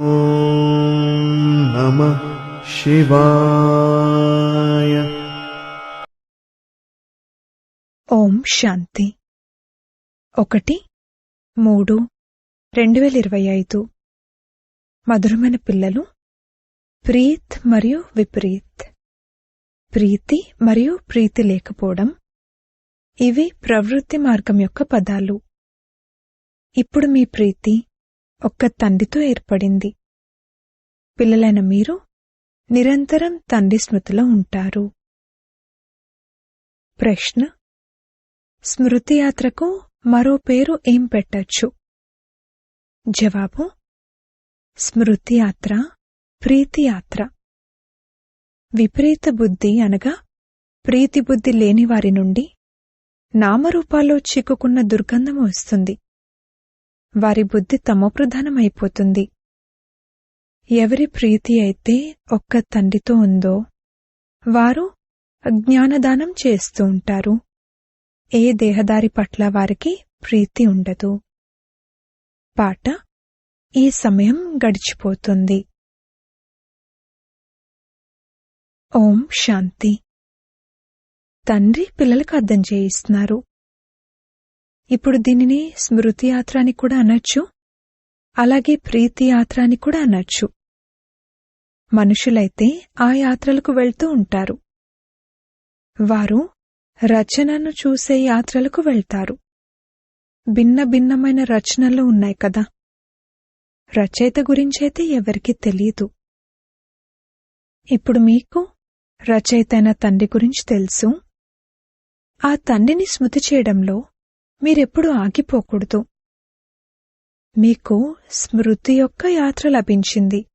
నమ శివాయ. ఓం శాంతి. ఒకటి మూడు రెండు వేల ఇరవై ఐదు. మధురమైన పిల్లలు ప్రీత్ మరియు విపరీత్. ప్రీతి మరియు ప్రీతి లేకపోవడం ఇవి ప్రవృత్తి మార్గం యొక్క పదాలు. ఇప్పుడు మీ ప్రీతి ఒక్క తండ్రితో ఏర్పడింది. పిల్లలైన మీరు నిరంతరం తండ్రి స్మృతిలో ఉంటారు. ప్రశ్న స్మృతి యాత్రకు మరో పేరు ఏం పెట్టచ్చు? జవాబు స్మృతి యాత్ర ప్రీతి యాత్ర. విపరీత బుద్ధి అనగా ప్రీతి బుద్ధి లేని వారి నుండి నామరూపాల్లో చిక్కుకున్న దుర్గంధం వస్తుంది. వారి బుద్ధి తమోప్రధానమైపోతుంది ఎవరి ప్రీతి అయితే ఒక్క తండ్రితో ఉందో వారు జ్ఞానదానం చేస్తూ ఉంటారు. ఏ దేహదారి పట్ల వారికి ప్రీతి ఉండదు. పాట ఈ సమయం గడిచిపోతుంది. ఓం శాంతి. తండ్రి పిల్లలకు అర్థం చేయిస్తున్నారు. ఇప్పుడు దీనిని స్మృతి యాత్ర అని కూడా అనొచ్చు. అలాగే ప్రీతి యాత్ర అని కూడా అనొచ్చు. మనుషులైతే ఆ యాత్రలకు వెళ్తూ ఉంటారు. వారు రచనను చూసే యాత్రలకు వెళ్తారు. భిన్న భిన్నమైన రచనలు ఉన్నాయి కదా. రచయిత గురించైతే ఎవరికీ తెలియదు ఇప్పుడు మీకు రచయితైన తండ్రి గురించి తెలుసు. ఆ తండ్రిని స్మృతి చేయడంలో మీరెప్పుడు ఆగిపోకూడదు. మీకు స్మృతి యొక్క యాత్ర లభించింది.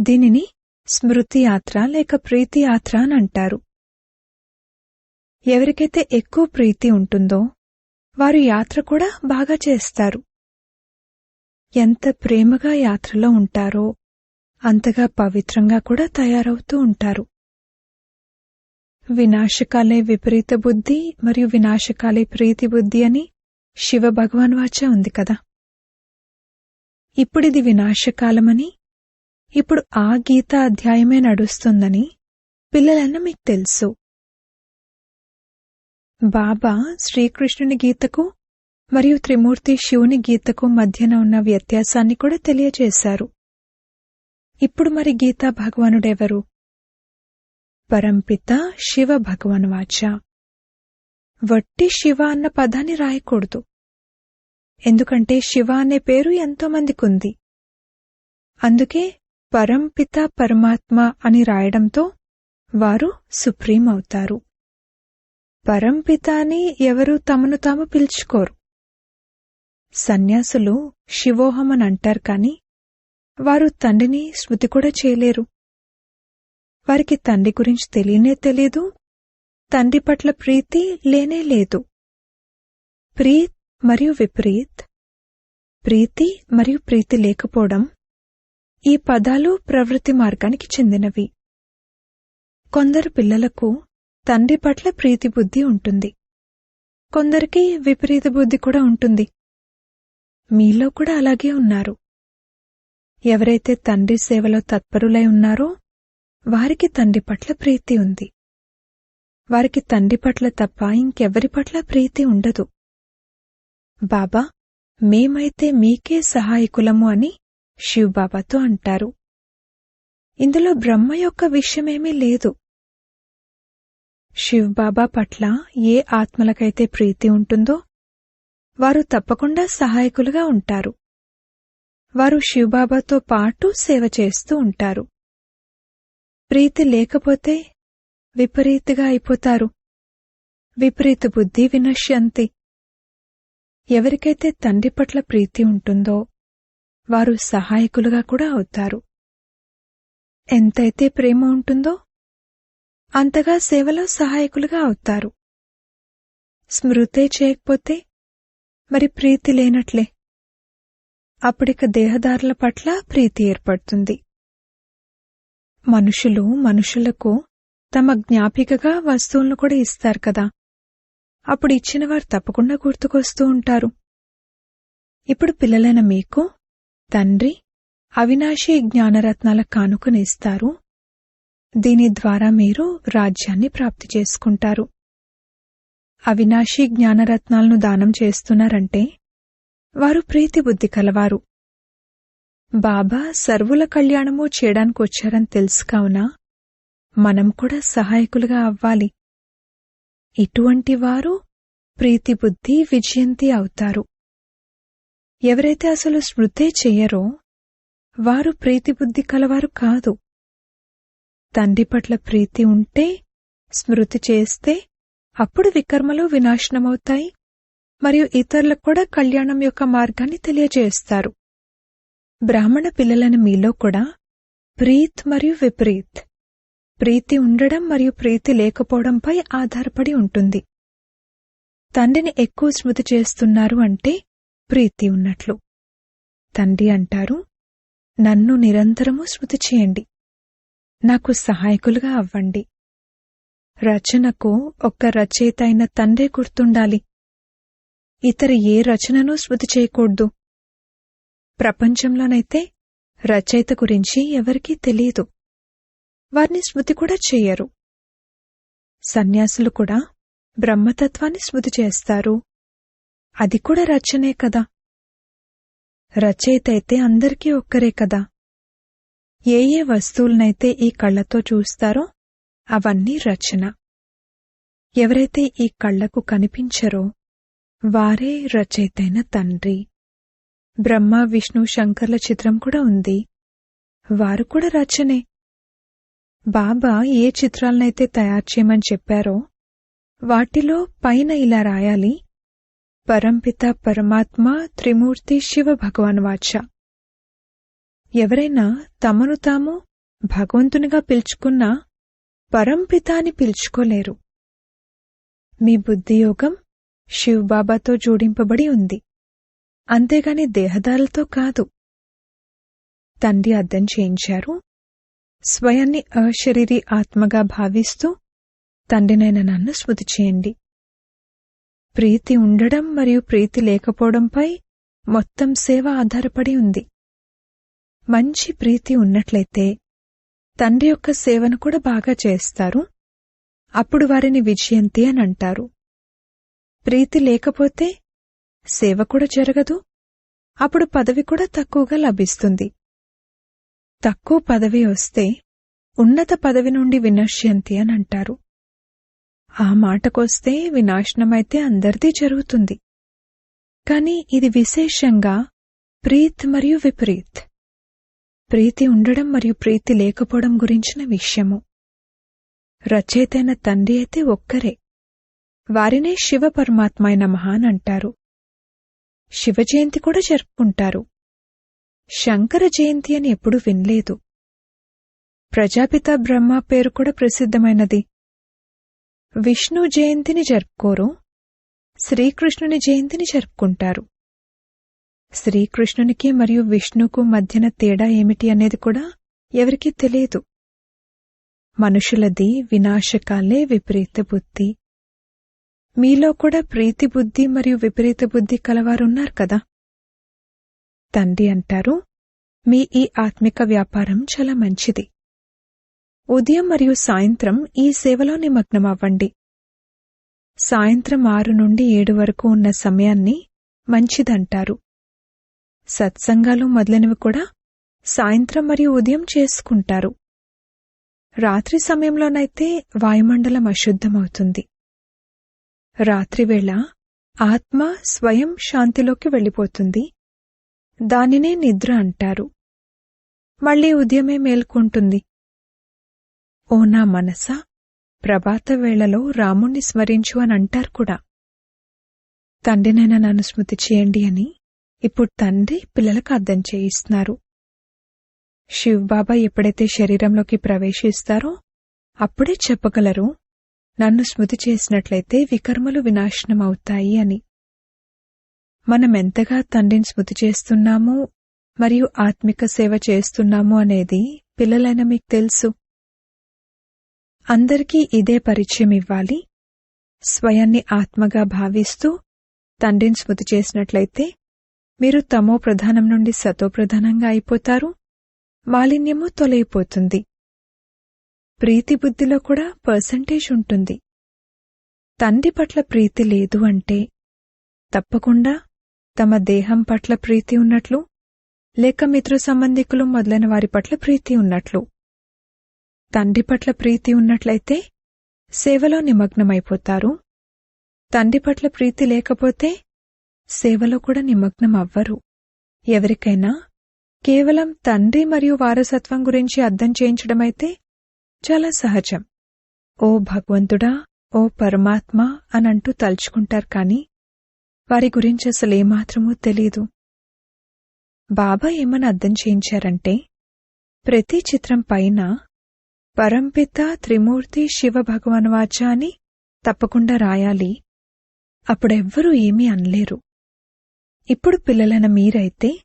దీనిని స్మృతి యాత్ర లేక ప్రీతి యాత్ర అని అంటారు. ఎవరికైతే ఎక్కువ ప్రీతి ఉంటుందో వారు యాత్ర కూడా బాగా చేస్తారు. ఎంత ప్రేమగా యాత్రలో ఉంటారో అంతగా పవిత్రంగా కూడా తయారవుతూ ఉంటారు. వినాశకాలే విపరీత బుద్ధి మరియు వినాశకాలే ప్రీతి బుద్ధి అని శివ భగవాన్ వాచ ఉంది కదా. ఇప్పుడిది వినాశకాలమని ఇప్పుడు ఆ గీత అధ్యాయమే నడుస్తుందని పిల్లలన్న మీకు తెలుసు. బాబా శ్రీకృష్ణుని గీతకు మరియు త్రిమూర్తి శివుని గీతకు మధ్యన ఉన్న వ్యత్యాసాన్ని కూడా తెలియజేశారు. ఇప్పుడు మరి గీతా భగవానుడెవరు? పరంపిత శివ భగవన్ వాచ. వట్టి శివ అన్న పదాన్ని రాయకూడదు. ఎందుకంటే శివ అనే పేరు ఎంతోమందికి ఉంది అందుకే పరంపిత పరమాత్మ అని రాయడంతో వారు సుప్రీం అవుతారు పరంపిత అని ఎవరు తమను తాము పిలుచుకోరు. సన్యాసులు శివోహమనంటారు అంటారు కాని వారు తండ్రిని స్మృతి కూడా చేయలేరు. వారికి తండ్రి గురించి తెలియనే తెలియదు తండ్రి పట్ల ప్రీతి లేనే లేదు. ప్రీత్ మరియు విపరీత్ ప్రీతి మరియు ప్రీతి లేకపోవడం ఈ పదాలు ప్రవృత్తి మార్గానికి చెందినవి. కొందరు పిల్లలకు తండ్రి పట్ల ప్రీతి బుద్ధి ఉంటుంది. కొందరికి విపరీత బుద్ధి కూడా ఉంటుంది. మీలో కూడా అలాగే ఉన్నారు. ఎవరైతే తండ్రి సేవలో తత్పరులై ఉన్నారో వారికి తండ్రి పట్ల ప్రీతి ఉంది. వారికి తండ్రి పట్ల తప్ప ఇంకెవరి పట్ల ప్రీతి ఉండదు. బాబా మేమైతే మీకే సహాయకులము అని శివబాబాతో అంటారు. ఇందులో బ్రహ్మ యొక్క విషయమేమీ లేదు. శివబాబా పట్ల ఏ ఆత్మలకైతే ప్రీతి ఉంటుందో వారు తప్పకుండా సహాయకులుగా ఉంటారు. వారు శివబాబాతో పాటు సేవ చేస్తూ ఉంటారు. ప్రీతి లేకపోతే విపరీతిగా అయిపోతారు. విపరీత బుద్ధి వినశ్యంతి. ఎవరికైతే తండ్రి పట్ల ప్రీతి ఉంటుందో వారు సహాయకులుగా కూడా అవుతారు. ఎంతైతే ప్రేమ ఉంటుందో అంతగా సేవలో సహాయకులుగా అవుతారు. స్మృతే చేయకపోతే మరి ప్రీతి లేనట్లే. అప్పుడిక దేహదారుల పట్ల ప్రీతి ఏర్పడుతుంది. మనుషులు మనుషులకు తమ జ్ఞాపికగా వస్తువులను కూడా ఇస్తారు కదా. అప్పుడు ఇచ్చిన వారు తప్పకుండా గుర్తుకొస్తూ ఉంటారు. ఇప్పుడు పిల్లలైన మీకు తండ్రి అవినాశీ జ్ఞానరత్నాల కానుకనిస్తారు దీని ద్వారా మీరు రాజ్యాన్ని ప్రాప్తి చేసుకుంటారు. అవినాశీ జ్ఞానరత్నాలను దానం చేస్తున్నారంటే వారు ప్రీతిబుద్ధి కలవారు. బాబా సర్వుల కళ్యాణము చేయడానికి వచ్చారని తెలుసు కావున? మనం కూడా సహాయకులుగా అవ్వాలి. ఇటువంటి వారు ప్రీతిబుద్ధి విజయంతి అవుతారు. ఎవరైతే అసలు స్మృతే చెయ్యరో వారు ప్రీతిబుద్ధి కలవారు కాదు. తండ్రి పట్ల ప్రీతి ఉంటే స్మృతి చేస్తే అప్పుడు వికర్మలు వినాశనమవుతాయి. మరియు ఇతరులకు కూడా కళ్యాణం యొక్క మార్గాన్ని తెలియజేస్తారు. బ్రాహ్మణ పిల్లలని మీలో కూడా ప్రీత్ మరియు విపరీత్. ప్రీతి ఉండడం మరియు ప్రీతి లేకపోవడంపై ఆధారపడి ఉంటుంది. తండ్రిని ఎక్కువ స్మృతి చేస్తున్నారు అంటే ప్రీతి ఉన్నట్లు. తండ్రి అంటారు నన్ను నిరంతరము స్మృతి చేయండి. నాకు సహాయకులుగా అవ్వండి. రచనకు ఒక్క రచయిత అయిన తండ్రే గుర్తుండాలి. ఇతర ఏ రచనను స్మృతి చేయకూడదు. ప్రపంచంలోనైతే రచయిత గురించి ఎవరికీ తెలియదు. వారిని స్మృతి కూడా చెయ్యరు సన్యాసులు కూడా బ్రహ్మతత్వాన్ని స్మృతి చేస్తారు. అది కూడా రచనే కదా. రచయిత అయితే అందరికీ ఒక్కరే కదా. ఏ ఏ వస్తువులనైతే ఈ కళ్ళతో చూస్తారో అవన్నీ రచన. ఎవరైతే ఈ కళ్ళకు కనిపించరో వారే రచయితైన తండ్రి. బ్రహ్మ విష్ణు శంకర్ల చిత్రం కూడా ఉంది. వారు కూడా రచనే. బాబా ఏ చిత్రాలనైతే తయారు చేయమని చెప్పారో వాటిలో పైన ఇలా రాయాలి. పరంపిత పరమాత్మ త్రిమూర్తి శివ భగవాన్ వాచ. ఎవరైనా తమను తాము భగవంతునిగా పిలుచుకున్నా పరంపిత అని పిలుచుకోలేరు. మీ బుద్ధియోగం శివబాబాతో జోడింపబడి ఉంది. అంతేగాని దేహదారులతో కాదు. తండ్రి అర్థం చేయించారు. స్వయాన్ని అశరీరి ఆత్మగా భావిస్తూ తండ్రినైన నన్ను స్మృతి చేయండి. ప్రీతి ఉండడం మరియు ప్రీతి లేకపోవడంపై మొత్తం సేవ ఆధారపడి ఉంది. మంచి ప్రీతి ఉన్నట్లయితే తండ్రి యొక్క సేవను కూడా బాగా చేస్తారు. అప్పుడు వారిని విజయంతి అని అంటారు. ప్రీతి లేకపోతే సేవ కూడా జరగదు. అప్పుడు పదవి కూడా తక్కువగా లభిస్తుంది. తక్కువ పదవి వస్తే ఉన్నత పదవి నుండి వినశ్యంతి అని అంటారు. ఆ మాటకొస్తే వినాశనమైతే అందరిది జరుగుతుంది. కాని ఇది విశేషంగా ప్రీత్ మరియు విపరీత్. ప్రీతి ఉండడం మరియు ప్రీతి లేకపోవడం గురించిన విషయము. రచయితైన తండ్రి అయితే ఒక్కరే. వారినే శివ పరమాత్మ మహాన్ అంటారు. శివ జయంతి కూడా జరుపుకుంటారు. శంకర జయంతి అని ఎప్పుడూ వినలేదు. ప్రజాపిత బ్రహ్మ పేరు కూడా ప్రసిద్ధమైనది. విష్ణు జయంతిని జరుపుకోరు. శ్రీకృష్ణుని జయంతిని జరుపుకుంటారు. శ్రీకృష్ణునికి మరియు విష్ణుకు మధ్యన తేడా ఏమిటి అనేది కూడా ఎవరికీ తెలియదు. మనుషులది వినాశకాలే విపరీత బుద్ధి. మీలో కూడా ప్రీతి బుద్ధి మరియు విపరీత బుద్ధి కలవారున్నారు కదా? తండ్రి అంటారు మీ ఈ ఆత్మిక వ్యాపారం చాలా మంచిది. ఉదయం మరియు సాయంత్రం ఈ సేవలో నిమగ్నమవ్వండి సాయంత్రం ఆరు నుండి ఏడు వరకు ఉన్న సమయాన్ని మంచిదంటారు. సత్సంగాలు మొదలైనవి కూడా సాయంత్రం మరియు ఉదయం చేసుకుంటారు. రాత్రి సమయంలోనైతే వాయుమండలం అశుద్ధమవుతుంది. రాత్రివేళ ఆత్మ స్వయం శాంతిలోకి వెళ్ళిపోతుంది. దానినే నిద్ర అంటారు. మళ్ళీ ఉదయమే మేల్కొంటుంది. ఓ నా మనసా ప్రభాత వేళలో రాముణ్ణి స్మరించు అని అంటారు కూడా. తండ్రినైనా నన్ను స్మృతి చేయండి అని ఇప్పుడు తండ్రి పిల్లలకు అర్థం చేయిస్తున్నారు. శివబాబా ఎప్పుడైతే శరీరంలోకి ప్రవేశిస్తారో అప్పుడే చెప్పగలరు నన్ను స్మృతి చేసినట్లయితే వికర్మలు వినాశనమవుతాయి అని. మనమెంతగా తండ్రిని స్మృతి చేస్తున్నాము మరియు ఆత్మిక సేవ చేస్తున్నాము అనేది పిల్లలైన మీకు తెలుసు. అందరికీ ఇదే పరిచయం ఇవ్వాలి. స్వయాన్ని ఆత్మగా భావిస్తూ తండ్రిని స్మృతి చేసినట్లయితే మీరు తమో ప్రధానం నుండి సతో ప్రధానంగా అయిపోతారు. మాలిన్యము తొలగిపోతుంది. ప్రీతి బుద్ధిలో కూడా పర్సంటేజ్ ఉంటుంది. తండ్రి పట్ల ప్రీతి లేదు అంటే తప్పకుండా తమ దేహం పట్ల ప్రీతి ఉన్నట్లు లేక మిత్ర సంబంధికులు మొదలైన వారి పట్ల ప్రీతి ఉన్నట్లు. తండ్రి పట్ల ప్రీతి ఉన్నట్లయితే సేవలో నిమగ్నమైపోతారు. తండ్రి పట్ల ప్రీతి లేకపోతే సేవలో కూడా నిమగ్నం అవ్వరు ఎవరికైనా కేవలం తండ్రి మరియు వారసత్వం గురించి అర్థం చేయించడమైతే చాలా సహజం. ఓ భగవంతుడా ఓ పరమాత్మ అనంటూ తలుచుకుంటారు కాని వారి గురించి అసలు ఏమాత్రమూ తెలీదు. బాబా ఏమని అర్థం చేయించారంటే ప్రతి చిత్రం పైన పరంపిత త్రిమూర్తి శివ భగవన్వాచ అని తప్పకుండా రాయాలి. అప్పుడెవ్వరూ ఏమీ అనలేరు. ఇప్పుడు పిల్లలన మీరైతే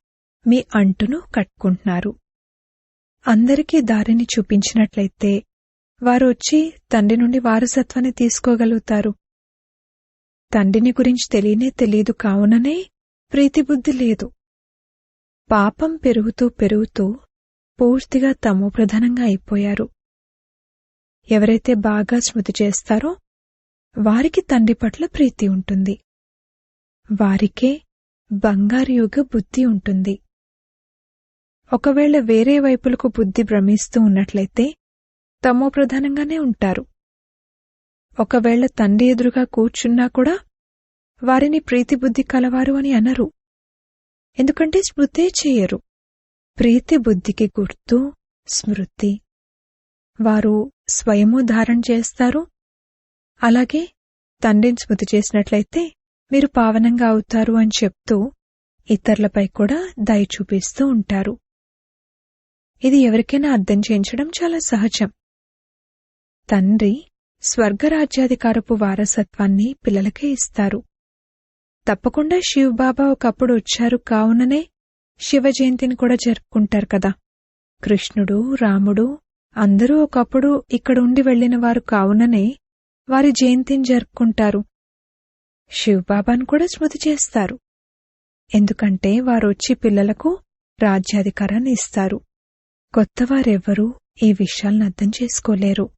మీ అంటును కట్టుకుంటున్నారు. అందరికీ దారిని చూపించినట్లయితే వారు వచ్చి తండ్రి నుండి వారసత్వాన్ని తీసుకోగలుగుతారు. తండ్రిని గురించి తెలియనే తెలియదు కావుననే ప్రీతిబుద్ధి లేదు. పాపం పెరుగుతూ పెరుగుతూ పూర్తిగా తమో ప్రధానంగా అయిపోయారు. ఎవరైతే బాగా స్మృతి చేస్తారో వారికి తండ్రి పట్ల ప్రీతి ఉంటుంది. వారికే బంగారు యుగ బుద్ధి ఉంటుంది. ఒకవేళ వేరే వైపులకు బుద్ధి భ్రమిస్తూ ఉన్నట్లయితే తమో ప్రధానంగానే ఉంటారు. ఒకవేళ తండ్రి ఎదురుగా కూర్చున్నా కూడా వారిని ప్రీతిబుద్ధి కలవారు అని అనరు. ఎందుకంటే స్మృతే చేయరు. ప్రీతిబుద్ధికి గుర్తు స్మృతి. వారు స్వయము ధారణ చేస్తారు. అలాగే తండ్రిని స్మృతి చేసినట్లయితే మీరు పావనంగా అవుతారు అని చెప్తూ ఇతరులపై కూడా దయ చూపిస్తూ ఉంటారు. ఇది ఎవరికైనా అర్థం చేయించడం చాలా సహజం. తండ్రి స్వర్గరాజ్యాధికారపు వారసత్వాన్ని పిల్లలకే ఇస్తారు. తప్పకుండా శివబాబా ఒకప్పుడు వచ్చారు కావుననే శివజయంతిని కూడా జరుపుకుంటారు కదా. కృష్ణుడు రాముడు అందరూ ఒకప్పుడు ఇక్కడ ఉండి వెళ్ళిన వారు కావుననే వారి జయంతిని జరుపుకుంటారు. శివబాబాను కూడా స్మృతి చేస్తారు. ఎందుకంటే వారొచ్చి పిల్లలకు రాజ్యాధికారాన్ని ఇస్తారు. కొత్తవారెవ్వరూ ఈ విషయాలను అర్థం చేసుకోలేరు.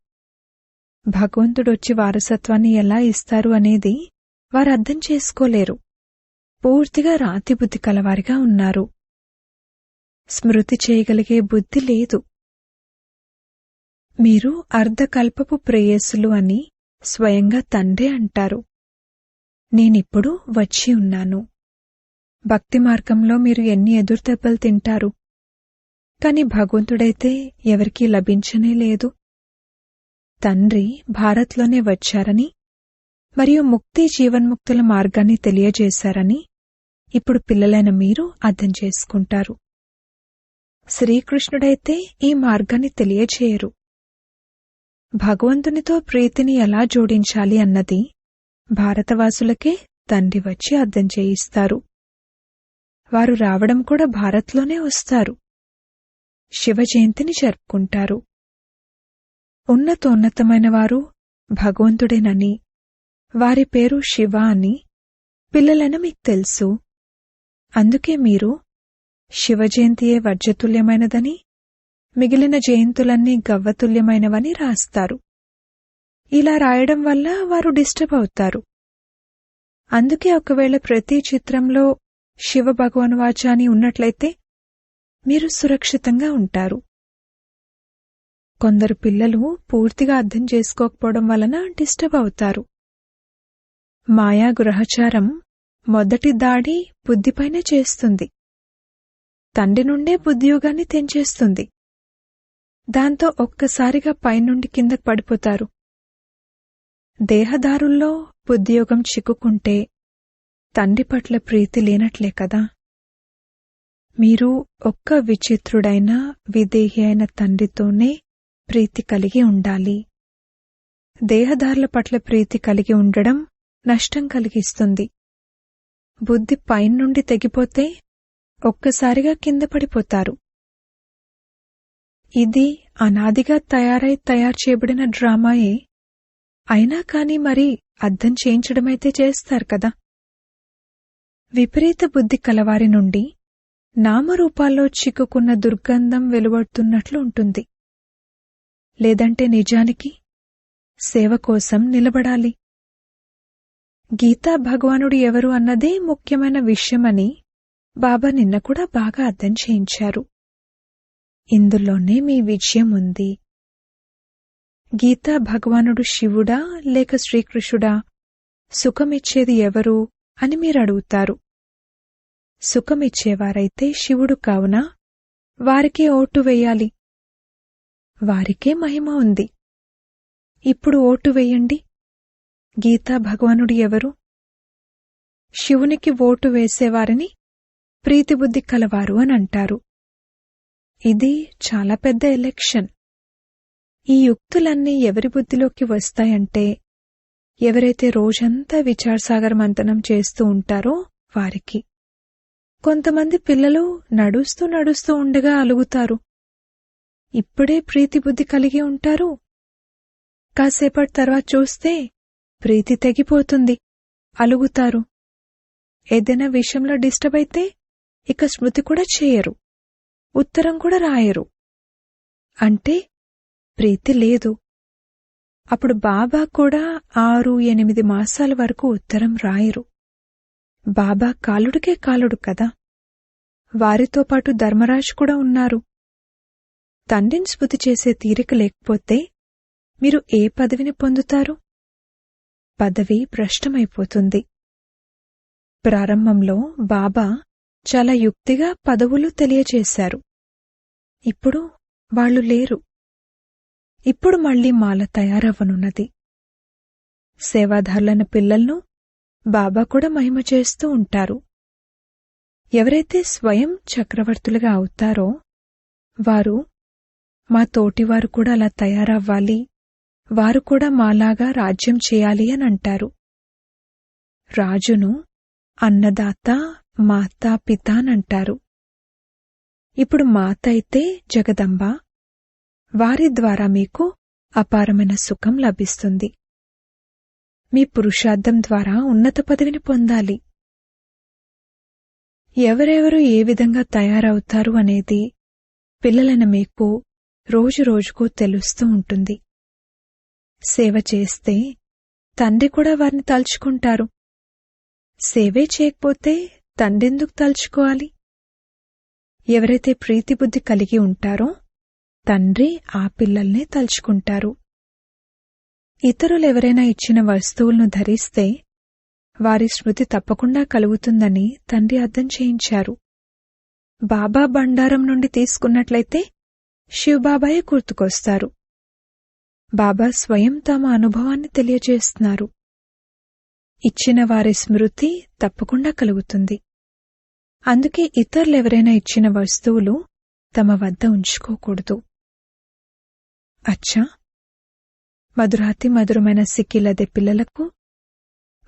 భగవంతుడొచ్చి వారసత్వాన్ని ఎలా ఇస్తారు అనేది వారు అర్థం చేసుకోలేరు. పూర్తిగా రాతి బుద్ధి కలవారిగా ఉన్నారు. స్మృతి చేయగలిగే బుద్ధి లేదు. మీరు అర్ధకల్పపు ప్రేయస్సులు అని స్వయంగా తండ్రే అంటారు. నేనిప్పుడు వచ్చి ఉన్నాను. భక్తి మార్గంలో మీరు ఎన్ని ఎదురుదెబ్బలు తింటారు. కాని భగవంతుడైతే ఎవరికీ లభించనే లేదు. తండ్రి భారత్లోనే వచ్చారని మరియు ముక్తి జీవన్ముక్తుల మార్గాన్ని తెలియజేశారని ఇప్పుడు పిల్లలైన మీరు అర్థం చేసుకుంటారు. శ్రీకృష్ణుడైతే ఈ మార్గాన్ని తెలియచేయరు భగవంతునితో ప్రీతిని ఎలా జోడించాలి అన్నది భారతవాసులకే తండ్రి వచ్చి అర్థం చేయిస్తారు. వారు రావడం కూడా భారత్లోనే వస్తారు. శివ జయంతిని జరుపుకుంటారు. ఉన్నతోన్నతమైన వారు భగవంతుడేనని వారి పేరు శివ అని పిల్లలను మీకు తెలుసు. అందుకే మీరు శివజయంతియే వర్జతుల్యమైనదని మిగిలిన జయంతులన్నీ గవ్వతుల్యమైనవని రాస్తారు. ఇలా రాయడం వల్ల వారు డిస్టర్బ్ అవుతారు. అందుకే ఒకవేళ ప్రతి చిత్రంలో శివ భగవాన్ అని ఉన్నట్లయితే మీరు సురక్షితంగా ఉంటారు. కొందరు పిల్లలు పూర్తిగా అర్థం చేసుకోకపోవడం వలన డిస్టర్బ్ అవుతారు. మాయా గృహచారం మొదటి దాడి బుద్ధిపైన చేస్తుంది. తండ్రి నుండే బుద్ధియోగాన్ని తెంచేస్తుంది. దాంతో ఒక్కసారిగా పైనుండి కిందకు పడిపోతారు. దేహదారుల్లో బుద్ధియోగం చిక్కుకుంటే తండ్రి పట్ల ప్రీతి లేనట్లే కదా. మీరు ఒక్క విచిత్రుడైన విదేహి అయిన తండ్రితోనే ప్రీతి కలిగి ఉండాలి. దేహదారుల పట్ల ప్రీతి కలిగి ఉండడం నష్టం కలిగిస్తుంది. బుద్ధి పైనుండి తెగిపోతే ఒక్కసారిగా కింద పడిపోతారు. ఇది అనాదిగా తయారై తయారు చేయబడిన డ్రామాయే. అయినా కాని మరి అర్థం చేయించడమైతే చేస్తారు కదా. విపరీత బుద్ధి కలవారి నుండి నామరూపాల్లో చిక్కుకున్న దుర్గంధం వెలువడుతున్నట్లు ఉంటుంది. లేదంటే నిజానికి సేవ కోసం నిలబడాలి. గీతా భగవానుడు ఎవరు అన్నదే ముఖ్యమైన విషయమని బాబా నిన్న కూడా బాగా అర్థం చేయించారు. ఇందులోనే మీ విజయం ఉంది. గీతా భగవానుడు శివుడా లేక శ్రీకృష్ణుడా? సుఖమిచ్చేది ఎవరు అని మీరు అడుగుతారు సుఖమిచ్చేవారైతే శివుడు కావున? వారికే ఓటు వేయాలి. వారికే మహిమ ఉంది. ఇప్పుడు ఓటు వేయండి. గీతా భగవానుడు ఎవరు? శివునికి ఓటు వేసేవారిని ప్రీతిబుద్ధి కలవారు అని అంటారు. ఇది చాలా పెద్ద ఎలక్షన్. ఈ యుక్తులన్నీ ఎవరి బుద్ధిలోకి వస్తాయంటే ఎవరైతే రోజంతా విచారసాగర మంతనం చేస్తూ ఉంటారో వారికి. కొంతమంది పిల్లలు నడుస్తూ నడుస్తూ ఉండగా అలుగుతారు. ఇప్పుడే ప్రీతిబుద్ధి కలిగి ఉంటారు. కాసేపటి తర్వాత చూస్తే ప్రీతి తెగిపోతుంది. అలుగుతారు. ఏదైనా విషయంలో డిస్టర్బ్ అయితే ఇక స్మృతి కూడా చేయరు. ఉత్తరం కూడా రాయరు. అంటే ప్రీతి లేదు. అప్పుడు బాబా కూడా ఆరు ఎనిమిది మాసాల వరకు ఉత్తరం రాయరు. బాబా కాలుడికే కాలుడు కదా. వారితో పాటు ధర్మరాజు కూడా ఉన్నారు. తండ్రిని స్మృతి చేసే తీరిక లేకపోతే మీరు ఏ పదవిని పొందుతారు? పదవి భ్రష్టమైపోతుంది. ప్రారంభంలో బాబా చాలా యుక్తిగా పదవులు తెలియచేశారు ఇప్పుడు వాళ్ళు లేరు. ఇప్పుడు మళ్ళీ మాల తయారవ్వనున్నది. సేవాదారులైన పిల్లలను బాబా కూడా మహిమ చేస్తూ ఉంటారు. ఎవరైతే స్వయం చక్రవర్తులుగా అవుతారో వారు మా తోటివారు కూడా అలా తయారవ్వాలి. వారు కూడా మాలాగా రాజ్యం చేయాలి అని అంటారు. రాజును అన్నదాత మాత పితానంటారు ఇప్పుడు మాత అయితే జగదంబ వారి ద్వారా మీకు అపారమైన సుఖం లభిస్తుంది. మీ పురుషార్థం ద్వారా ఉన్నత పదవిని పొందాలి. ఎవరెవరు ఏ విధంగా తయారవుతారు అనేది పిల్లలైన మీకు రోజురోజుకు తెలుస్తూ ఉంటుంది. సేవ చేస్తే తండ్రి కూడా వారిని తలుచుకుంటారు. సేవే చేయకపోతే తండ్రెందుకు తలుచుకోవాలి? ఎవరైతే ప్రీతిబుద్ధి కలిగి ఉంటారో తండ్రి ఆ పిల్లల్నే తలుచుకుంటారు. ఇతరులెవరైనా ఇచ్చిన వస్తువులను ధరిస్తే వారి స్మృతి తప్పకుండా కలుగుతుందని తండ్రి అర్థం చేయించారు. బాబా బండారం నుండి తీసుకున్నట్లయితే శివబాబాయే గుర్తుకొస్తారు. బాబా స్వయం తమ అనుభవాన్ని తెలియజేస్తున్నారు. ఇచ్చిన వారి స్మృతి తప్పకుండా కలుగుతుంది. అందుకే ఇతరులెవరైనా ఇచ్చిన వస్తువులు తమ వద్ద ఉంచుకోకూడదు. అచ్చా! మధురాతి మధురమైన సిక్కిలదే పిల్లలకు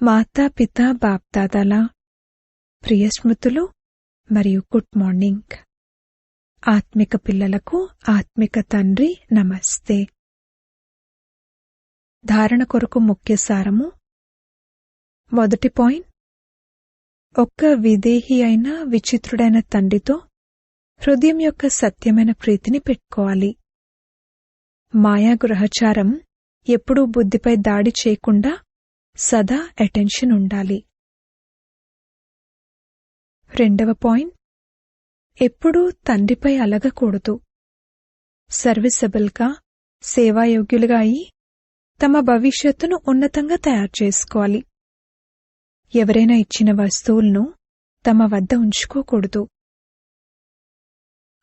మాతా పిత బాప్దాదాల ప్రియ స్మృతులు మరియు గుడ్ మార్నింగ్. ఆత్మిక పిల్లలకు ఆత్మిక తండ్రి నమస్తే. ధారణ కొరకు ముఖ్య సారము. మొదటి పాయింట్. ఒక్క విదేహి అయిన విచిత్రుడైన తండ్రితో హృదయం యొక్క సత్యమైన ప్రీతిని పెట్టుకోవాలి. మాయా గృహచారం ఎప్పుడూ బుద్ధిపై దాడి చేయకుండా సదా అటెన్షన్ ఉండాలి. రెండవ పాయింట్. ఎప్పుడూ తండ్రిపై అలగకూడదు. సర్వీసబుల్గా సేవాయోగ్యులుగా అయి తమ భవిష్యత్తును ఉన్నతంగా తయారు చేసుకోవాలి. ఎవరైనా ఇచ్చిన వస్తువులను తమ వద్ద ఉంచుకోకూడదు.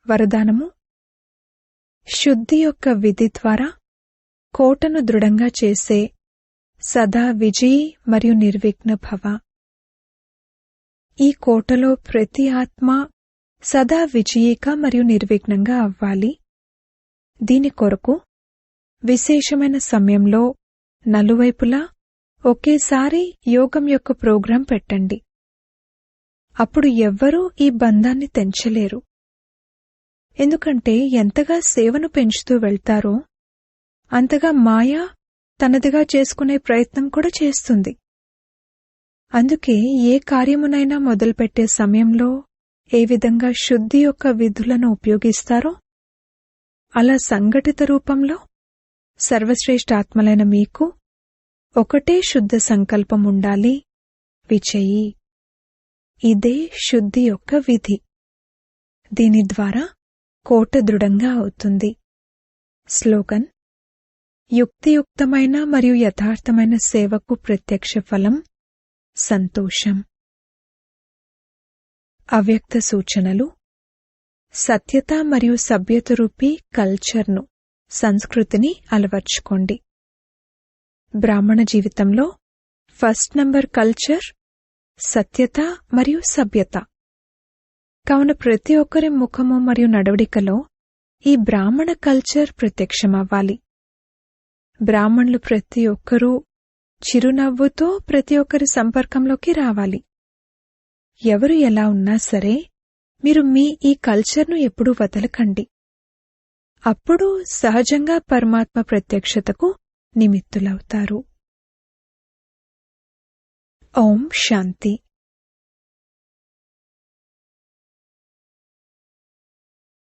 వరదానము శుద్ధి యొక్క విధి ద్వారా కోటను దృఢంగా చేసే సదా విజయీ మరియు నిర్విఘ్న భవ ఈ కోటలో ప్రతి ఆత్మ సదా విజయీగా మరియు నిర్విఘ్నంగా అవ్వాలి. దీని కొరకు విశేషమైన సమయంలో నలువైపులా ఒకేసారి యోగం యొక్క ప్రోగ్రాం పెట్టండి. అప్పుడు ఎవ్వరూ ఈ బంధాన్ని తెంచలేరు. ఎందుకంటే ఎంతగా సేవను పెంచుతూ వెళ్తారో అంతగా మాయ తనదిగా చేసుకునే ప్రయత్నం కూడా చేస్తుంది. అందుకే ఏ కార్యమునైనా మొదలుపెట్టే సమయంలో ఏ విధంగా శుద్ధి యొక్క విధులను ఉపయోగిస్తారో? అలా సంఘటిత రూపంలో సర్వశ్రేష్ఠాత్మలైన మీకు ఒకటే శుద్ధ సంకల్పం ఉండాలి. విచయి ఇదే శుద్ధి యొక్క విధి. దీని ద్వారా కోట దృఢంగా అవుతుంది. స్లోగన్. యుక్తియుక్తమైన మరియు యథార్థమైన సేవకు ప్రత్యక్ష ఫలం సంతోషం. అవ్యక్త సూచనలు. సత్యత మరియు సభ్యత రూపీ కల్చర్ను సంస్కృతిని అలవర్చుకోండి. బ్రాహ్మణ జీవితంలో ఫస్ట్ నంబర్ కల్చర్ సత్యత మరియు సభ్యత. కావున ప్రతి ఒక్కరి ముఖము మరియు నడవడికలో ఈ బ్రాహ్మణ కల్చర్ ప్రత్యక్షమవ్వాలి. బ్రాహ్మణులు ప్రతి ఒక్కరూ చిరునవ్వుతో ప్రతి ఒక్కరి సంపర్కంలోకి రావాలి. ఎవరు ఎలా ఉన్నా సరే మీరు మీ ఈ కల్చర్ను ఎప్పుడూ వదలకండి. అప్పుడు సహజంగా పరమాత్మ ప్రత్యక్షతకు నిమిత్తులవుతారు. ఓం శాంతి.